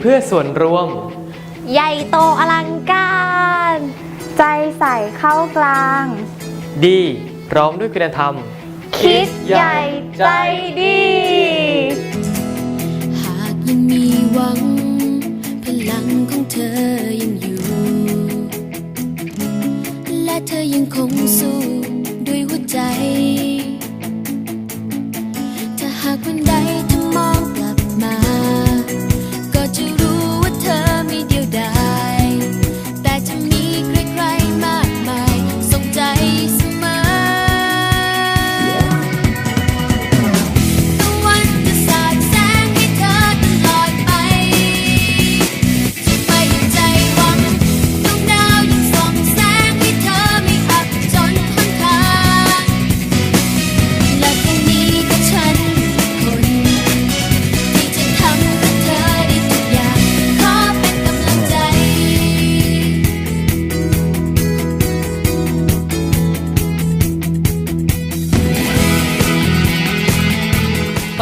เพื่อส่วนรวม ใหญ่โตอลังการ ใจใส่เข้ากลาง ดีพร้อมด้วยคุณธรรม คิดใหญ่ใจดี หากยังมีหวัง พลังของเธอยังอยู่ และเธอยังคงสู้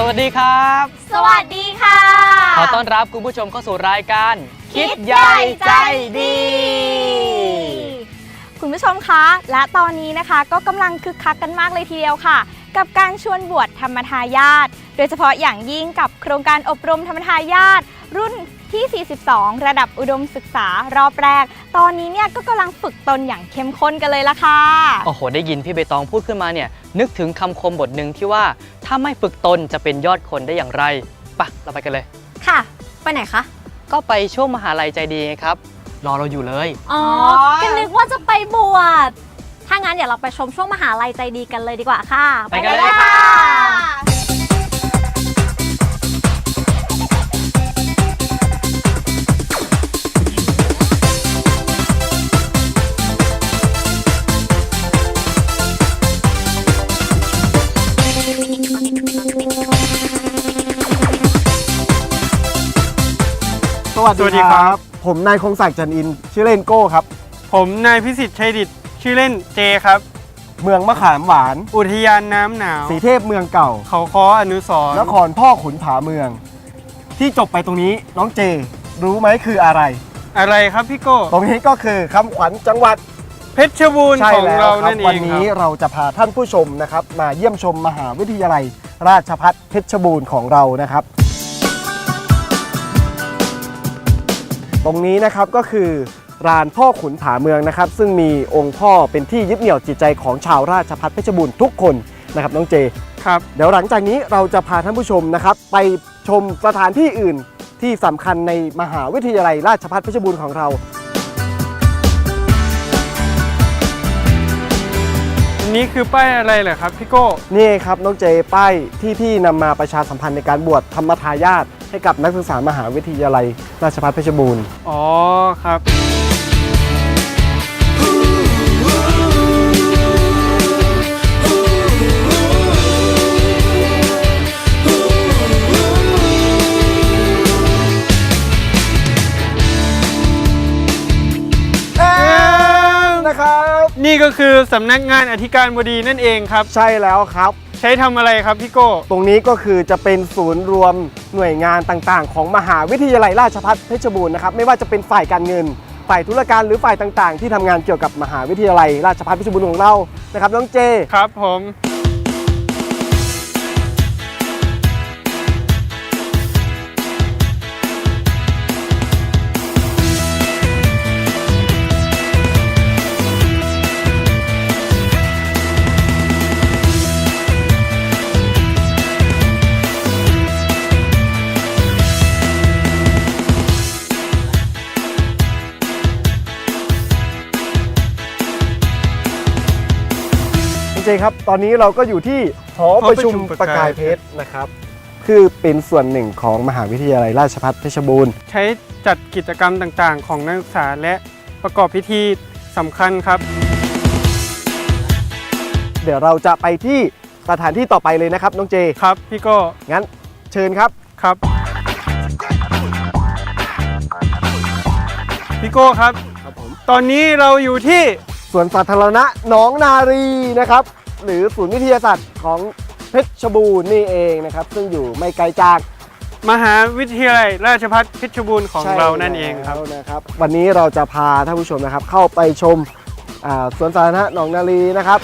สวัสดีครับ สวัสดีค่ะ ขอต้อนรับคุณผู้ชมเข้าสู่รายการคุณผู้ชมคะ และตอนนี้นะคะก็กำลังคึกคักกันมากเลยทีเดียวค่ะ กับการชวนบวชธรรมทายาทโดยเฉพาะอย่างยิ่งกับโครงการอบรมธรรมทายาทรุ่น ที่ 42 ระดับอุดมศึกษารอบแรก ตอนนี้เนี่ยก็กำลังฝึกตนอย่างเข้มข้นกันเลยละค่ะ โอ้โห ได้ยินพี่ใบตองพูดขึ้นมาเนี่ย นึกถึงคำคมบทหนึ่งที่ว่า ถ้าไม่ฝึกตนจะเป็นยอดคนได้อย่างไรปะเราไปกันเลย ค่ะ ไปไหนคะ ก็ไปช่วงมหาลัยใจดีไงครับ รอเราอยู่เลย อ๋ออก็นึกว่าจะไปบวช ถ้างั้นเดี๋ยวเราไปชมช่วงมหาลัยใจดีกันเลยดีกว่าค่ะ ไปกันเลยค่ะ สวัสดีครับผมนายคงศักดิ์จันอินทร์ชื่อเล่นโก้ครับ ผมนายพิสิทธิ์ชัยดิตชื่อเล่นเจครับ เมืองมะขามหวาน อุทยานน้ำหนาว สีเทพเมืองเก่าเขาคออนุสรณ์นครพ่อขุนผาเมือง ที่จบไปตรงนี้น้องเจ รู้ไหมคืออะไร อะไรครับพี่โก้ ตรงนี้ก็คือคำขวัญจังหวัด เพชรบูรณ์ใช่ของแล้วเราครันั่นเอวันงคนี้รับ เราจะพาท่านผู้ชมนะครับ มาเยี่ยมชมมหาวิทยาลัย ราชภัฏเพชรบูรณ์ของเรานะครับ ตรงนี้นะครับก็คือลานพ่อขุนผาเมืองนะครับ ซึ่งมีองค์พ่อเป็นที่ยึดเหนี่ยวจิตใจของชาวราชภัฏเพชรบูรณ์ทุกคนนะครับน้องเจครับเดี๋ยวหลังจากนี้เราจะพาท่านผู้ชมนะครับ ไปชมสถานที่อื่นที่สำคัญในมหาวิทยาลัยราชภัฏเพชรบูรณ์ของเรา อันนี้คือป้ายอะไรเหรอครับพี่โก้ นี่ครับน้องเจป้ายที่พี่นำมาประชาสัมพันธ์ในการบวชธรรมทายาท ให้กับนักศึกษามหาวิทยาลัย ราชภัฏเพชรบูรณ์ อ๋อครับ นะครับ นี่ก็คือสำนักงานอธิการบดีนั่นเองครับ ใช่แล้วครับ ใช้ทำอะไรครับพี่โก้ ตรงนี้ก็คือจะเป็นศูนย์รวมหน่วยงานต่างๆ ของมหาวิทยาลัยราชภัฏเพชรบูรณ์นะครับไม่ว่าจะเป็นฝ่ายการเงิน ฝ่ายธุรการหรือฝ่ายต่างๆ ที่ทำงานเกี่ยวกับมหาวิทยาลัยราชภัฏเพชรบูรณ์ของเรานะครับน้องเจ ครับผม จครับ ตอนนี้เราก็อยู่ที่หอประชุมประกายเพชรนะครับ คือเป็นส่วนหนึ่งของมหาวิทยาลัยราชภัฏเพชรบูรณ์ ใช้จัดกิจกรรมต่างๆ ของนักศึกษาและประกอบพิธีสำคัญครับ เดี๋ยวเราจะไปที่สถานที่ต่อไปเลยนะครับน้องเจ ครับ พี่โก้งั้นเชิญครับ ครับ พี่โก้ครับ ครับผม ตอนนี้เราอยู่ที่ สวนสาธารณะหนองนารีนะครับ หรือศูนย์วิทยาศาสตร์ของเพชรบูรณ์นี่เองนะครับ ซึ่งอยู่ไม่ไกลจากมหาวิทยาลัยราชภัฏเพชรบูรณ์ของใช่เรานั่นเองครับแล้วนะครับ วันนี้เราจะพาท่านผู้ชมนะครับ เข้าไปชมอ่าสวนสาธารณะหนองนาลีนะครับ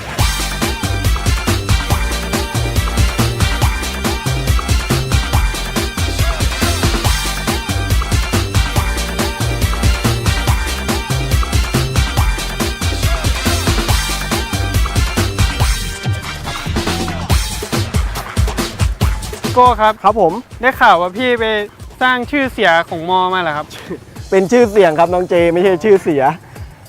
โก้ครับ ครับผมได้ข่าวว่าพี่ไปสร้างชื่อเสียของมอมาเหรอครับ เป็นชื่อเสียงครับน้องเจไม่ใช่ชื่อเสีย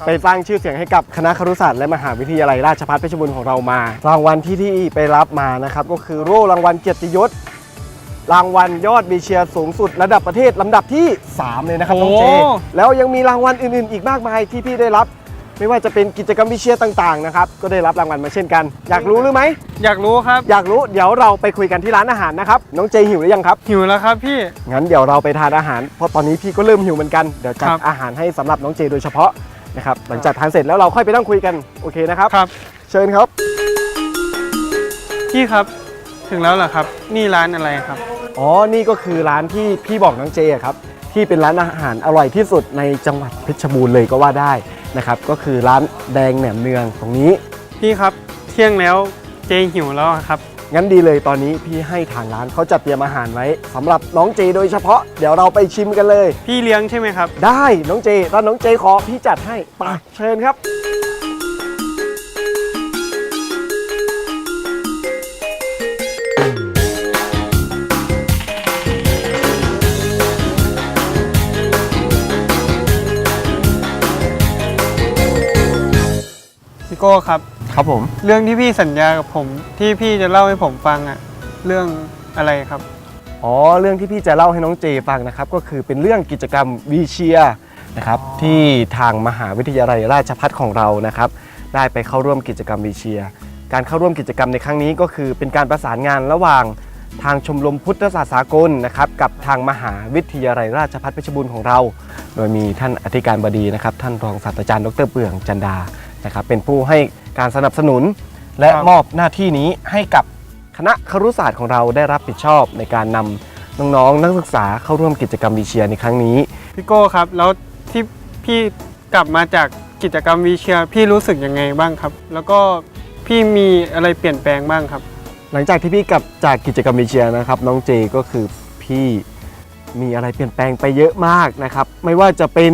ไปสร้างชื่อเสียงให้กับคณะครุศาสตร์และมหาวิทยาลัยราชภัฏเพชรบูรณ์ของเรามา รางวัลที่ที่ไปรับมานะครับก็คือโล่รางวัลเกียรติยศรางวัลยอดวีเชียร์สูงสุด ระดับประเทศลำดับที่ 3 เลยนะครับน้องเจโอ้แล้วยังมีรางวัลอื่นๆ อีกมากมายที่พี่ได้รับ ไม่ว่าจะเป็นกิจกรรมวิเชียร์ต่างๆนะครับก็ได้รับรางวัลมาเช่นกัน อยากรู้หรือไหมอยากรู้ครับ อยากรู้เดี๋ยวเราไปคุยกันที่ร้านอาหารนะครับน้องเจหิวหรือยังครับ หิวแล้วครับพี่ งั้นเดี๋ยวเราไปทานอาหาร เพราะตอนนี้พี่ก็เริ่มหิวเหมือนกันเดี๋ยวจัดครับ อาหารให้สำหรับน้องเจโดยเฉพาะนะครับหลังจากทานเสร็จแล้วเราค่อยไปนั่งคุยกันโอเคนะครับ ครับ เชิญครับ พี่ครับ ถึงแล้วเหรอครับ นี่ร้านอะไรครับ อ๋อ นี่ก็คือร้านที่พี่บอกน้องเจอะครับ ที่เป็นร้านอาหารอร่อยที่สุดในจังหวัดเพชรบูรณ์เลยก็ว่าได้ นะครับก็คือร้านแดงแหนมเนืองตรงนี้ พี่ครับเที่ยงแล้วเจหิวแล้วอะครับ งั้นดีเลยตอนนี้พี่ให้ทางร้านเขาจัดเตรียมอาหารไว้สำหรับน้องเจโดยเฉพาะเดี๋ยวเราไปชิมกันเลย พี่เลี้ยงใช่ไหมครับ ได้น้องเจถ้าน้องเจขอพี่จัดให้ไปเชิญครับ ก้ครับ ครับผม เรื่องที่พี่สัญญากับผม ที่พี่จะเล่าให้ผมฟังอะเรื่องอะไรครับ อ๋อ เรื่องที่พี่จะเล่าให้น้องเจฟังนะครับ ก็คือเป็นเรื่องกิจกรรมวีเชียนะครับที่ทางมหาวิทยาลัยราชภัฏของเรานะครับ ได้ไปเข้าร่วมกิจกรรมวีเชีย การเข้าร่วมกิจกรรมในครั้งนี้ก็คือเป็นการประสานงานระหว่างทางชมรมพุทธศาสสากลนะครับ กับทางมหาวิทยาลัยราชภัฏเพชรบูรณ์ของเรา โดยมีท่านอธิการบดีนะครับ ท่านรองศาสตราจารย์ดรเปื่องจันดา นะครับเป็นผู้ให้การสนับสนุน และครับ มอบหน้าที่นี้ให้กับคณะครุศาสตร์ของเราได้รับผิดชอบในการนำน้องๆนักศึกษาเข้าร่วมกิจกรรมวีเชียในครั้งนี้ พี่โก้ครับ แล้วที่พี่กลับมาจากกิจกรรมวีเชียร์พี่รู้สึกยังไงบ้างครับ แล้วก็พี่มีอะไรเปลี่ยนแปลงบ้างครับ หลังจากที่พี่กลับจากกิจกรรมวีเชียนะครับ น้องเจก็คือพี่มีอะไรเปลี่ยนแปลงไปเยอะมากนะครับ ไม่ว่าจะเป็น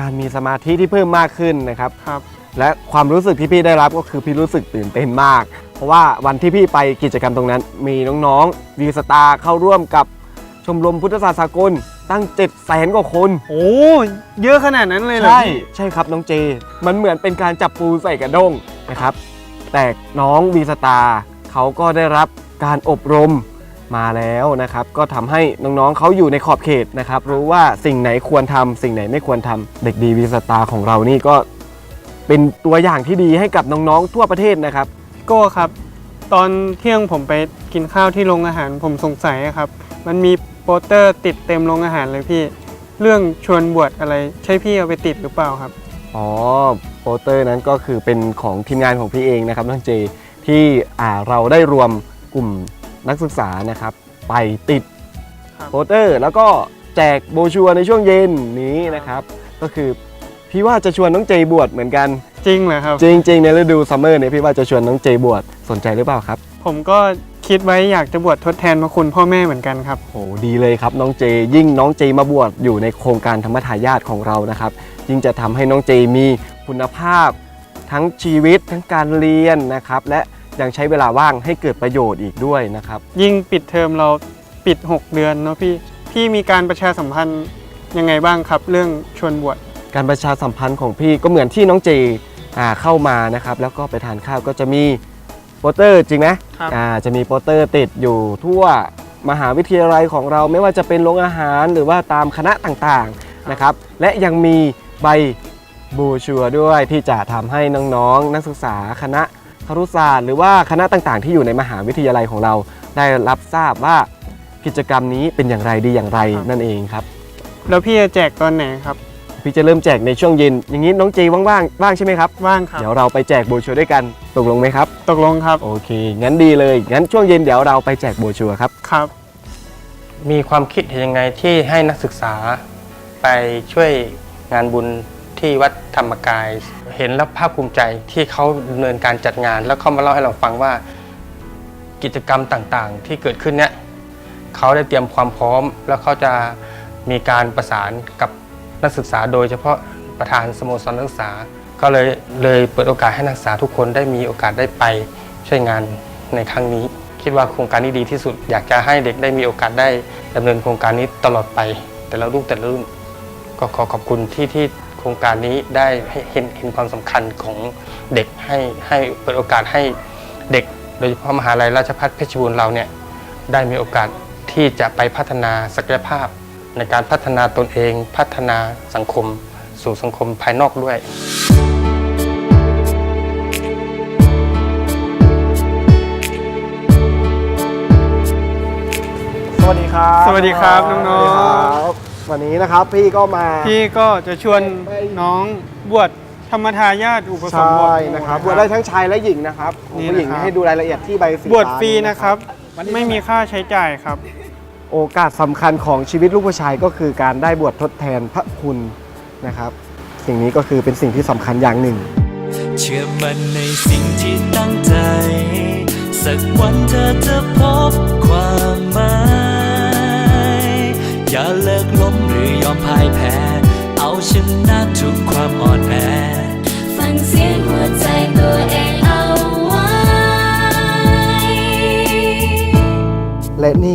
การมีสมาธิที่เพิ่มมากขึ้นนะครับ ครับ และความรู้สึกที่พี่ได้รับก็คือพี่รู้สึกตื่นเต้นมาก เพราะว่าวันที่พี่ไปกิจกรรมตรงนั้น มีน้องๆวีสตาร์เข้าร่วมกับชมรมพุทธศาสตร์สากลตั้ง7 0 0แสนกว่าคน โอ้เยอะขนาดนั้นเลยเหรอใช่พี่ใช่ครับน้องเจ มันเหมือนเป็นการจับปูใส่กระด้งนะครับ แต่น้องวีสตาร์เขาก็ได้รับการอบรมมาแล้วนะครับ ก็ทำให้น้องๆเขาอยู่ในขอบเขตนะครับ รู้ว่าสิ่งไหนควรทำสิ่งไหนไม่ควรทำเด็กดีวีสตาร์ของเรานี่ก็ เป็นตัวอย่างที่ดีให้กับน้องๆทั่วประเทศนะครับพี่โก้ครับ ตอนเที่ยงผมไปกินข้าวที่โรงอาหารผมสงสัยอะครับ มันมีโปสเตอร์ติดเต็มโรงอาหารเลยพี่ เรื่องชวนบวชอะไรใช่พี่เอาไปติดหรือเปล่าครับ อ๋อโปสเตอร์นั้นก็คือเป็นของทีมงานของพี่เองนะครับน้องเจที่อ่าเราได้รวมกลุ่มนักศึกษานะครับ ไปติดครับ โปสเตอร์ แล้วก็แจกโบรชัวร์ในช่วงเย็นนี้นะครับ ก็คือ พี่ว่าจะชวนน้องเจบวชเหมือนกัน จริงเหรอครับ จริง ๆ ในฤดูซัมเมอร์เนี่ยพี่ว่าจะชวนน้องเจบวชสนใจหรือเปล่าครับผมก็คิดไว้อยากจะบวชทดแทนพระคุณพ่อแม่เหมือนกันครับโอ้ดีเลยครับน้องเจ ยิ่งน้องเจมาบวชอยู่ในโครงการธรรมทายาทของเรานะครับ ยิ่งจะทำให้น้องเจมีคุณภาพ ทั้งชีวิตทั้งการเรียนนะครับ และยังใช้เวลาว่างให้เกิดประโยชน์อีกด้วยนะครับ ยิ่งปิดเทอมเราปิด 6 เดือนเนาะพี่ พี่มีการประชาสัมพันธ์ยังไงบ้างครับ เรื่องชวนบวช การประชาสัมพันธ์ของพี่ก็เหมือนที่น้องเจอ่าเข้ามานะครับ แล้วก็ไปทานข้าวก็จะมีโปสเตอร์จริงไหมครับอ่าจะมีโปสเตอร์ติดอยู่ทั่วมหาวิทยาลัยของเราไม่ว่าจะเป็นโรงอาหารหรือว่าตามคณะต่างๆนะครับ และยังมีใบบูชัวร์ด้วยที่จะทำให้น้องๆ นักศึกษาคณะครุศาสตร์หรือว่าคณะต่างๆ ที่อยู่ในมหาวิทยาลัยของเรา ได้รับทราบว่ากิจกรรมนี้เป็นอย่างไรดีอย่างไรนั่นเองครับ แล้วพี่จะแจกตอนไหนครับ พี่จะเริ่มแจกในช่วงเย็น อย่างนี้น้องเจว่างๆว่างใช่ไหมครับ ว่างครับเดี๋ยวเราไปแจกโบรชัวร์ด้วยกันตกลงไหมครับ ตกลงครับโอเค งั้นดีเลย งั้นช่วงเย็นเดี๋ยวเราไปแจกโบรชัวร์ครับครับ มีความคิดเห็นยังไงที่ให้นักศึกษา ไปช่วยงานบุญที่วัดธรรมกาย เห็นแล้วภาคภูมิใจที่เขาดำเนินการจัดงาน แล้วเขามาเล่าให้เราฟังว่ากิจกรรมต่างๆ ที่เกิดขึ้นเนี่ยเขาได้เตรียมความพร้อม แล้วเขาจะมีการประสานกับ นักศึกษาโดยเฉพาะประธานสโมสรนักศึกษา ก็เลยเลยเปิดโอกาสให้นักศึกษาทุกคนได้มีโอกาสได้ไปช่วยงานในครั้งนี้ คิดว่าโครงการนี้ดีที่สุด อยากจะให้เด็กได้มีโอกาสได้ดำเนินโครงการนี้ตลอดไป แต่ละรุ่นแต่ละรุ่นก็ขอขอบคุณที่ที่โครงการนี้ได้เห็นเห็นความสำคัญของเด็กให้ให้เปิดโอกาสให้เด็ก โดยเฉพาะมหาลัยราชภัฏเพชรบูรณ์เราเนี่ยได้มีโอกาสที่จะไปพัฒนาศักยภาพ ในการพัฒนาตนเองพัฒนาสังคม สู่สังคมภายนอกด้วยสวัสดีครับสวัสดีครับน้องๆ สวัสดีครับวันนี้นะครับพี่ก็มา พี่ก็จะชวนน้องบวชธรรมทายาทอุปสมใช่บทหมู่ นะครับบวชได้ทั้งชายและหญิงนะครับนี่ผู้หญิงนะครับ ให้ดูรายละเอียดที่ใบสีบวชฟ้าฟรีนะครับ ไม่มีค่าใช้จ่ายครับ โอกาสสำคัญของชีวิตลูกผู้ชายก็คือการได้บวชทดแทนพระคุณนะครับ สิ่งนี้ก็คือเป็นสิ่งที่สำคัญอย่างหนึ่ง เชื่อมันในสิ่งที่ตั้งใจ สักวันเธอจะพบความหมาย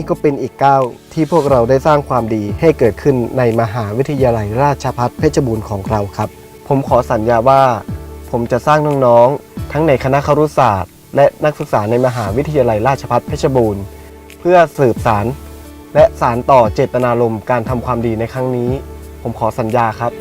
ก็เป็นอีกก้าวที่พวกเราได้สร้างความดีให้เกิดขึ้นในมหาวิทยาลัยราชภัฏเพชรบูรณ์ของเราครับ ผมขอสัญญาว่า ผมจะสร้างน้องๆ ทั้งในคณะครุศาสตร์ และนักศึกษาในมหาวิทยาลัยราชภัฏเพชรบูรณ์ เพื่อสืบสาร และสารต่อเจตนารมณ์การทำความดีในครั้งนี้ ผมขอสัญญาครับ